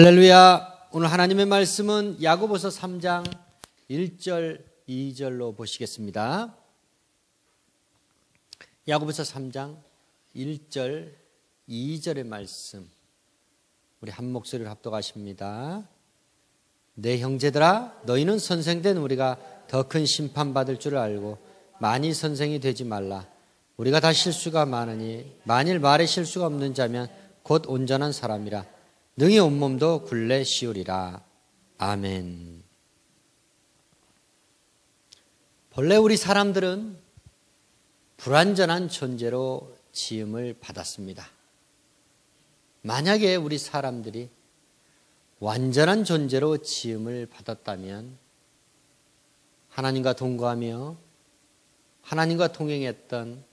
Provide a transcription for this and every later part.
할렐루야. 오늘 하나님의 말씀은 야고보서 3장 1절 2절로 보시겠습니다. 야고보서 3장 1절 2절의 말씀. 우리 한 목소리를 합독하십니다. 내 형제들아 너희는 선생된 우리가 더 큰 심판 받을 줄 알고 많이 선생이 되지 말라. 우리가 다 실수가 많으니 만일 말에 실수가 없는 자면 곧 온전한 사람이라. 능히 온몸도 굴레 씌우리라. 아멘. 본래 우리 사람들은 불완전한 존재로 지음을 받았습니다. 만약에 우리 사람들이 완전한 존재로 지음을 받았다면 하나님과 동거하며 하나님과 동행했던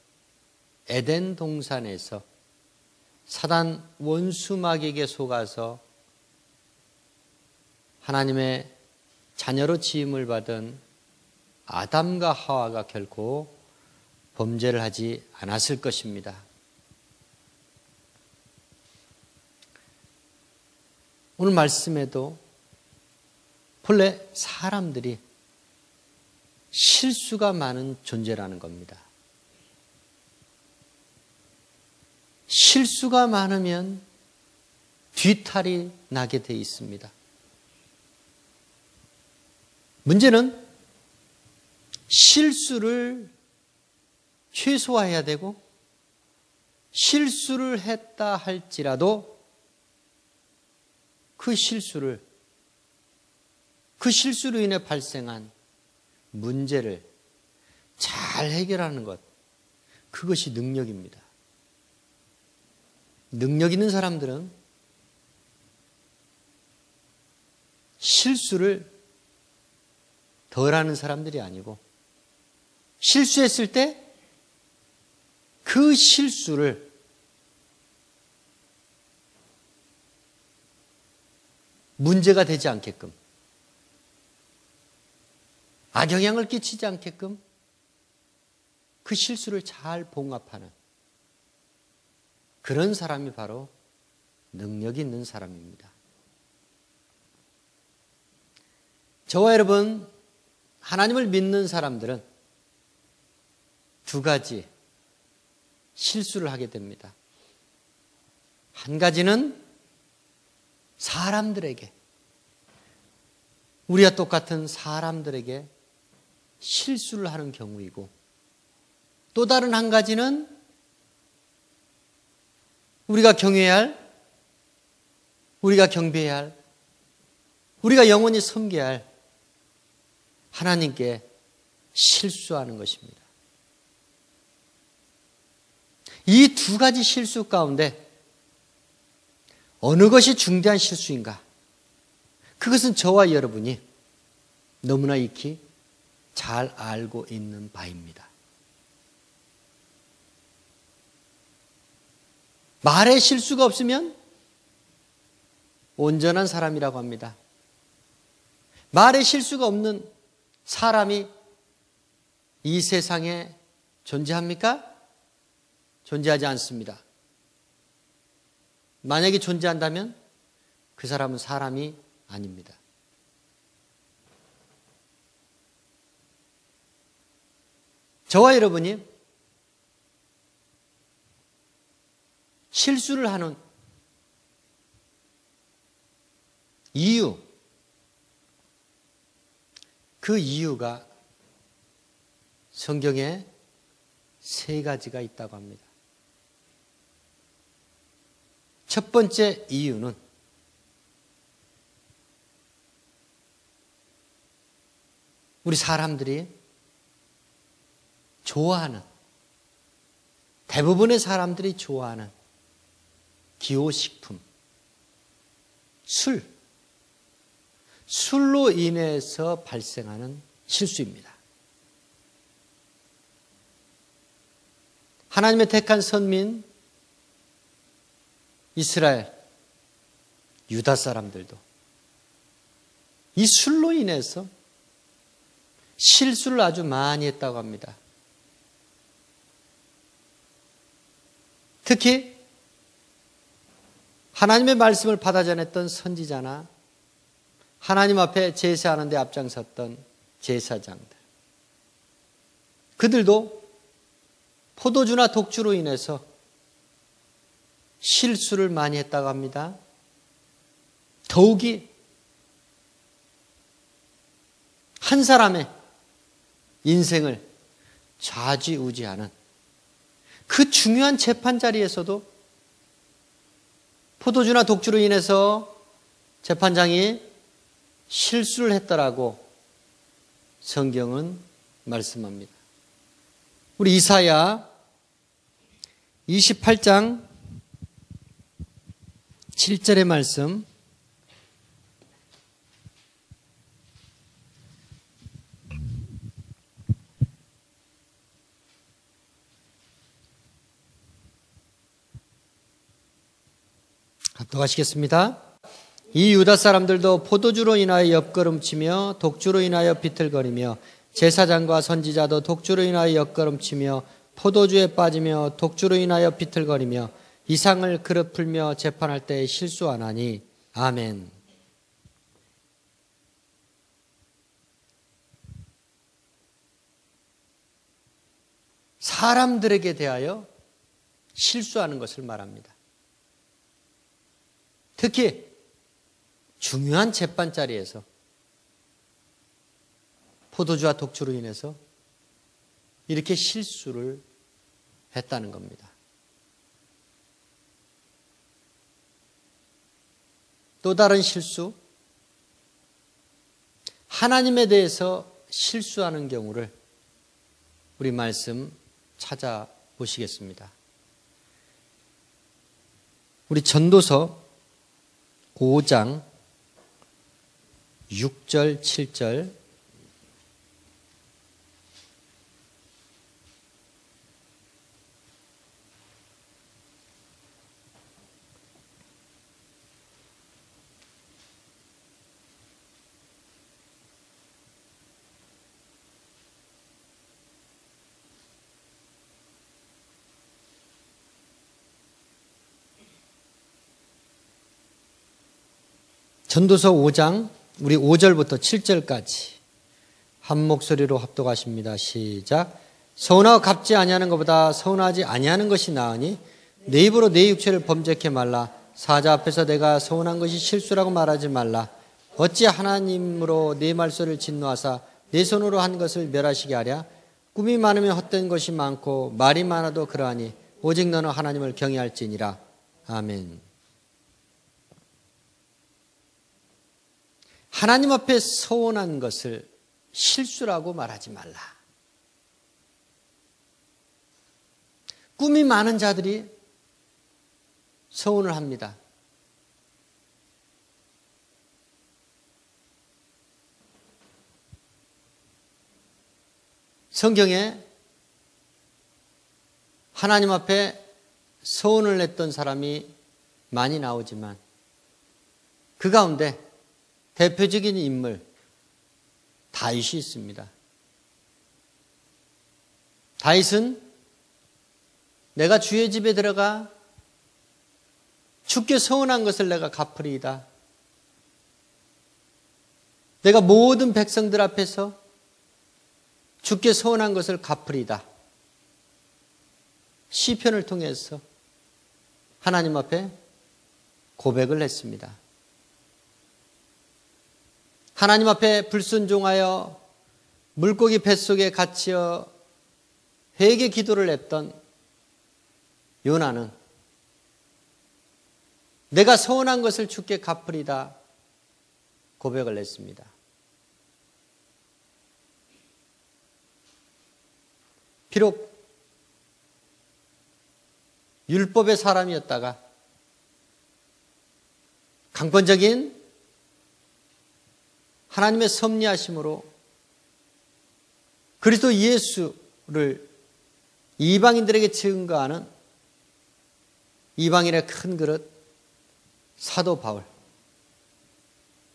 에덴 동산에서 사단 원수막에게 속아서 하나님의 자녀로 지음을 받은 아담과 하와가 결코 범죄를 하지 않았을 것입니다. 오늘 말씀에도 본래 사람들이 실수가 많은 존재라는 겁니다. 실수가 많으면 뒤탈이 나게 돼 있습니다. 문제는 실수를 최소화해야 되고 실수를 했다 할지라도 그 실수를 그 실수로 인해 발생한 문제를 잘 해결하는 것 그것이 능력입니다. 능력 있는 사람들은 실수를 덜 하는 사람들이 아니고 실수했을 때 그 실수를 문제가 되지 않게끔 악영향을 끼치지 않게끔 그 실수를 잘 봉합하는 그런 사람이 바로 능력 있는 사람입니다. 저와 여러분, 하나님을 믿는 사람들은 두 가지 실수를 하게 됩니다. 한 가지는 사람들에게, 우리와 똑같은 사람들에게 실수를 하는 경우이고, 또 다른 한 가지는 우리가 경외해야 할, 우리가 경배해야 할, 우리가 영원히 섬겨야 할 하나님께 실수하는 것입니다. 이 두 가지 실수 가운데 어느 것이 중대한 실수인가? 그것은 저와 여러분이 너무나 익히 잘 알고 있는 바입니다. 말에 실수가 없으면 온전한 사람이라고 합니다. 말에 실수가 없는 사람이 이 세상에 존재합니까? 존재하지 않습니다. 만약에 존재한다면 그 사람은 사람이 아닙니다. 저와 여러분이 실수를 하는 이유, 그 이유가 성경에 세 가지가 있다고 합니다. 첫 번째 이유는 우리 사람들이 좋아하는 대부분의 사람들이 좋아하는 기호식품, 술, 술로 인해서 발생하는 실수입니다. 하나님의 택한 선민 이스라엘 유다 사람들도 이 술로 인해서 실수를 아주 많이 했다고 합니다. 특히 하나님의 말씀을 받아 전했던 선지자나 하나님 앞에 제사하는 데 앞장섰던 제사장들. 그들도 포도주나 독주로 인해서 실수를 많이 했다고 합니다. 더욱이 한 사람의 인생을 좌지우지하는 그 중요한 재판 자리에서도 포도주나 독주로 인해서 재판장이 실수를 했다라고 성경은 말씀합니다. 우리 이사야 28장 7절의 말씀 합독하시겠습니다. 이 유다 사람들도 포도주로 인하여 옆걸음치며 독주로 인하여 비틀거리며 제사장과 선지자도 독주로 인하여 옆걸음치며 포도주에 빠지며 독주로 인하여 비틀거리며 이상을 그릇 풀며 재판할 때 실수하나니 아멘. 사람들에게 대하여 실수하는 것을 말합니다. 특히 중요한 재판 자리에서 포도주와 독주로 인해서 이렇게 실수를 했다는 겁니다. 또 다른 실수, 하나님에 대해서 실수하는 경우를 우리 말씀 찾아보시겠습니다. 우리 전도서 5장 6절, 7절 전도서 5장 우리 5절부터 7절까지 한 목소리로 합독하십니다. 시작. 서운하고 갚지 아니하는 것보다 서운하지 아니하는 것이 나으니 내 입으로 내 육체를 범죄케 말라. 사자 앞에서 내가 서운한 것이 실수라고 말하지 말라. 어찌 하나님으로 내 말소를 진노하사 내 손으로 한 것을 멸하시게 하랴. 꿈이 많으면 헛된 것이 많고 말이 많아도 그러하니 오직 너는 하나님을 경외할지니라. 아멘. 하나님 앞에 서운한 것을 실수라고 말하지 말라. 꿈이 많은 자들이 서운을 합니다. 성경에 하나님 앞에 서운을 냈던 사람이 많이 나오지만 그 가운데 대표적인 인물 다윗이 있습니다. 다윗은 내가 주의 집에 들어가 죽게 서운한 것을 내가 갚으리이다. 내가 모든 백성들 앞에서 죽게 서운한 것을 갚으리이다. 시편을 통해서 하나님 앞에 고백을 했습니다. 하나님 앞에 불순종하여 물고기 뱃속에 갇혀 회개 기도를 했던 요나는 내가 서운한 것을 죽게 갚으리다 고백을 했습니다. 비록 율법의 사람이었다가 강권적인 하나님의 섭리하심으로 그리스도 예수를 이방인들에게 증거하는 이방인의 큰 그릇 사도 바울.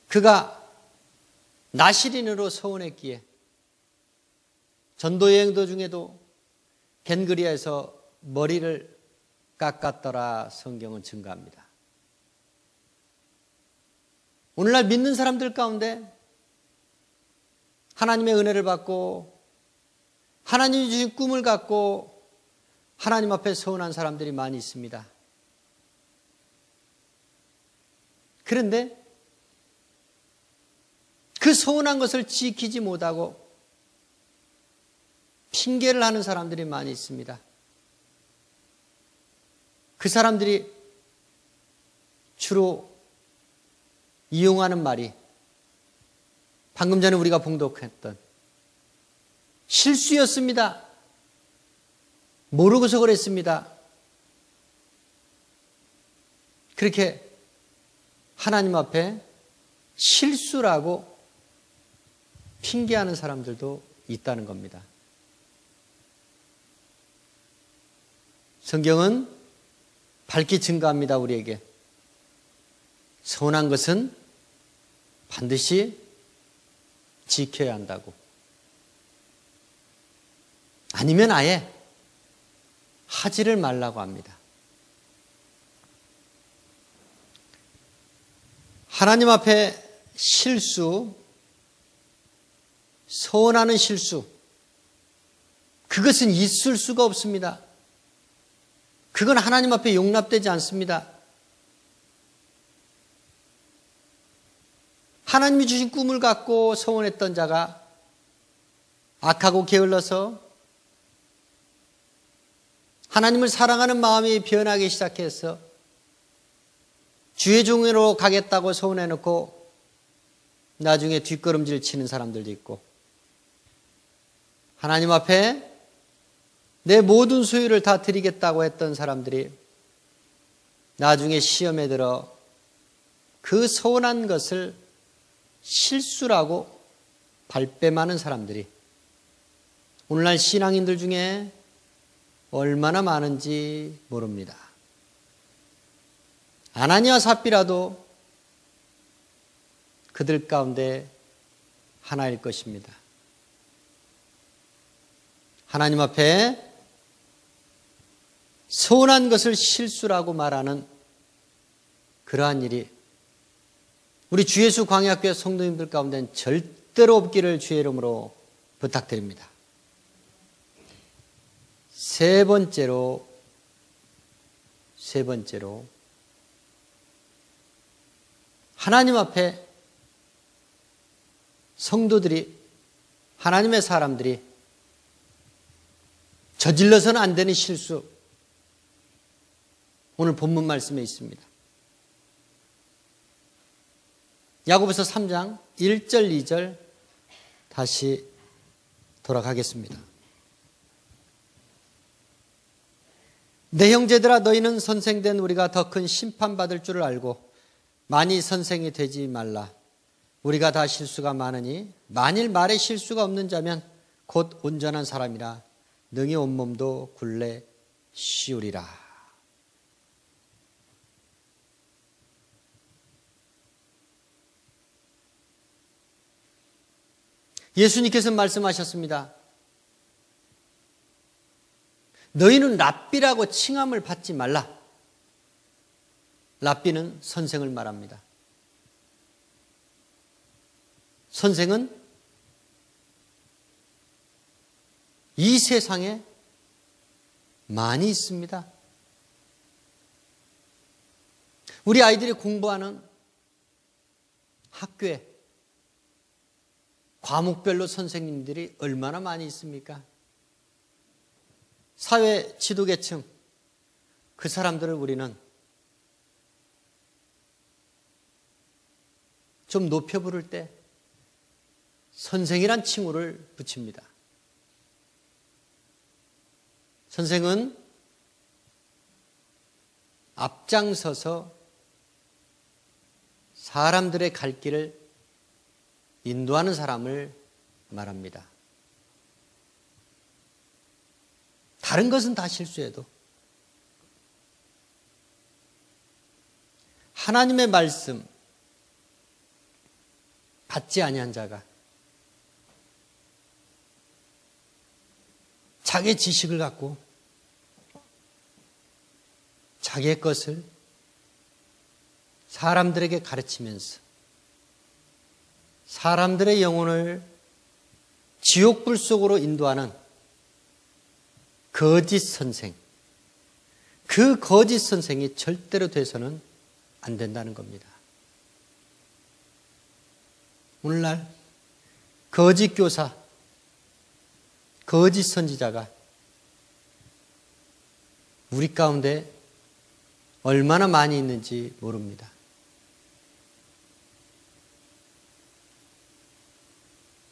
그가 나시린으로 서원했기에 전도 여행 도중에도 겐그리아에서 머리를 깎았더라 성경은 증가합니다. 오늘날 믿는 사람들 가운데 하나님의 은혜를 받고 하나님이 주신 꿈을 갖고 하나님 앞에 서운한 사람들이 많이 있습니다. 그런데 그 서운한 것을 지키지 못하고 핑계를 하는 사람들이 많이 있습니다. 그 사람들이 주로 이용하는 말이 방금 전에 우리가 봉독했던 실수였습니다. 모르고서 그랬습니다. 그렇게 하나님 앞에 실수라고 핑계하는 사람들도 있다는 겁니다. 성경은 밝히 증가합니다, 우리에게. 선한 것은 반드시 지켜야 한다고. 아니면 아예 하지를 말라고 합니다. 하나님 앞에 실수, 서운하는 실수, 그것은 있을 수가 없습니다. 그건 하나님 앞에 용납되지 않습니다. 하나님이 주신 꿈을 갖고 서원했던 자가 악하고 게을러서 하나님을 사랑하는 마음이 변하기 시작해서 주의 종으로 가겠다고 서원해놓고 나중에 뒷걸음질 치는 사람들도 있고 하나님 앞에 내 모든 소유를 다 드리겠다고 했던 사람들이 나중에 시험에 들어 그 서운한 것을 실수라고 발뺌하는 사람들이 오늘날 신앙인들 중에 얼마나 많은지 모릅니다. 아나니아 삽비라도 그들 가운데 하나일 것입니다. 하나님 앞에 서운한 것을 실수라고 말하는 그러한 일이 우리 주 예수 광야교회 성도님들 가운데는 절대로 없기를 주의 이름으로 부탁드립니다. 세 번째로 세 번째로 하나님 앞에 성도들이 하나님의 사람들이 저질러서는 안 되는 실수 오늘 본문 말씀에 있습니다. 야고보서 3장 1절 2절 다시 돌아가겠습니다. 내 형제들아 너희는 선생된 우리가 더 큰 심판받을 줄을 알고 많이 선생이 되지 말라. 우리가 다 실수가 많으니 만일 말에 실수가 없는 자면 곧 온전한 사람이라 능히 온몸도 굴레 쉬우리라. 예수님께서 말씀하셨습니다. 너희는 랍비라고 칭함을 받지 말라. 랍비는 선생을 말합니다. 선생은 이 세상에 많이 있습니다. 우리 아이들이 공부하는 학교에 과목별로 선생님들이 얼마나 많이 있습니까? 사회 지도계층, 그 사람들을 우리는 좀 높여 부를 때 선생이란 칭호를 붙입니다. 선생은 앞장서서 사람들의 갈 길을 인도하는 사람을 말합니다. 다른 것은 다 실수해도 하나님의 말씀 받지 아니한 자가 자기의 지식을 갖고 자기의 것을 사람들에게 가르치면서 사람들의 영혼을 지옥불 속으로 인도하는 거짓 선생. 그 거짓 선생이 절대로 돼서는 안 된다는 겁니다. 오늘날 거짓 교사, 거짓 선지자가 우리 가운데 얼마나 많이 있는지 모릅니다.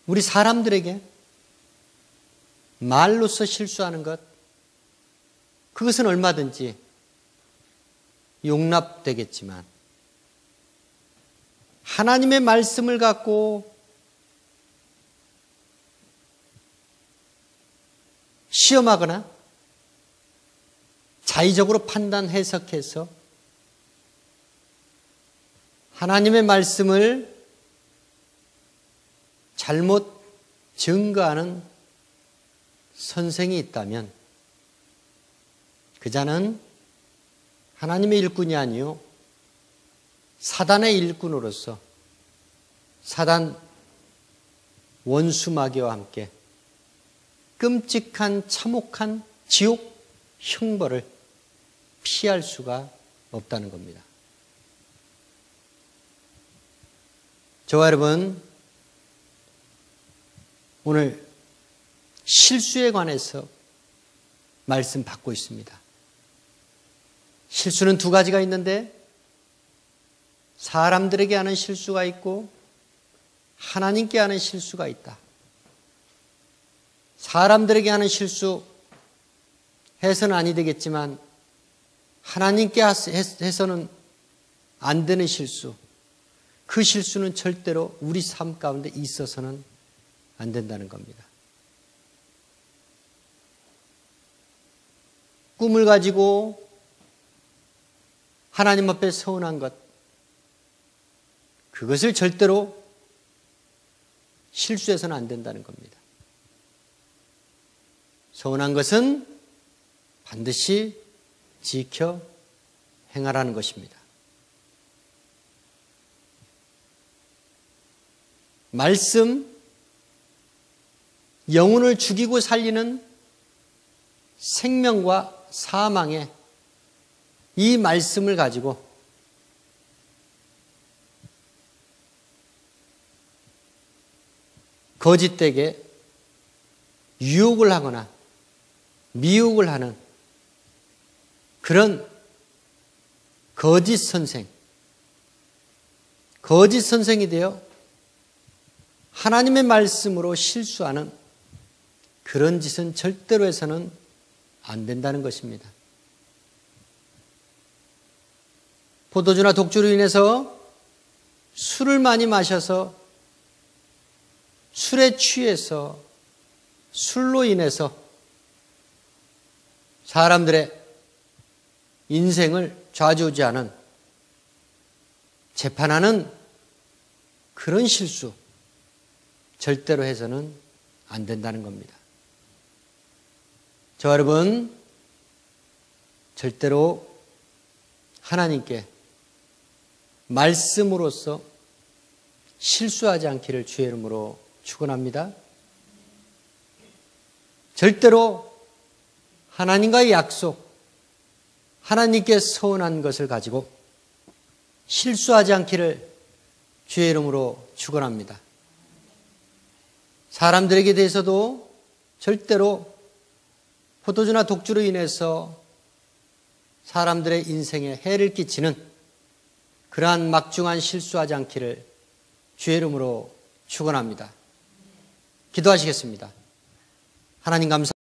우리 사람들에게 말로서 실수하는 것, 그것은 얼마든지 용납되겠지만, 하나님의 말씀을 갖고 시험하거나 자의적으로 판단 해석해서 하나님의 말씀을 잘못 증거하는 선생이 있다면 그 자는 하나님의 일꾼이 아니요 사단의 일꾼으로서 사단 원수 마귀와 함께 끔찍한 참혹한 지옥 형벌을 피할 수가 없다는 겁니다. 저와 여러분, 오늘 실수에 관해서 말씀 받고 있습니다. 실수는 두 가지가 있는데, 사람들에게 하는 실수가 있고, 하나님께 하는 실수가 있다. 사람들에게 하는 실수 해서는 아니 되겠지만, 하나님께 해서는 안 되는 실수, 그 실수는 절대로 우리 삶 가운데 있어서는 안 된다는 겁니다. 꿈을 가지고 하나님 앞에 서운한 것, 그것을 절대로 실수해서는 안 된다는 겁니다. 서운한 것은 반드시 지켜 행하라는 것입니다. 말씀, 영혼을 죽이고 살리는 생명과 사망의 이 말씀을 가지고 거짓되게 유혹을 하거나 미혹을 하는 그런 거짓 선생, 거짓 선생이 되어 하나님의 말씀으로 실수하는 그런 짓은 절대로 해서는 안 된다는 것입니다. 포도주나 독주로 인해서 술을 많이 마셔서 술에 취해서 술로 인해서 사람들의 인생을 좌지우지하는 재판하는 그런 실수 절대로 해서는 안 된다는 겁니다. 저 여러분 절대로 하나님께 말씀으로서 실수하지 않기를 주의 이름으로 축원합니다. 절대로 하나님과의 약속 하나님께 서운한 것을 가지고 실수하지 않기를 주의 이름으로 축원합니다. 사람들에게 대해서도 절대로 포도주나 독주로 인해서 사람들의 인생에 해를 끼치는 그러한 막중한 실수하지 않기를 주의 이름으로 축원합니다. 기도하시겠습니다. 하나님 감사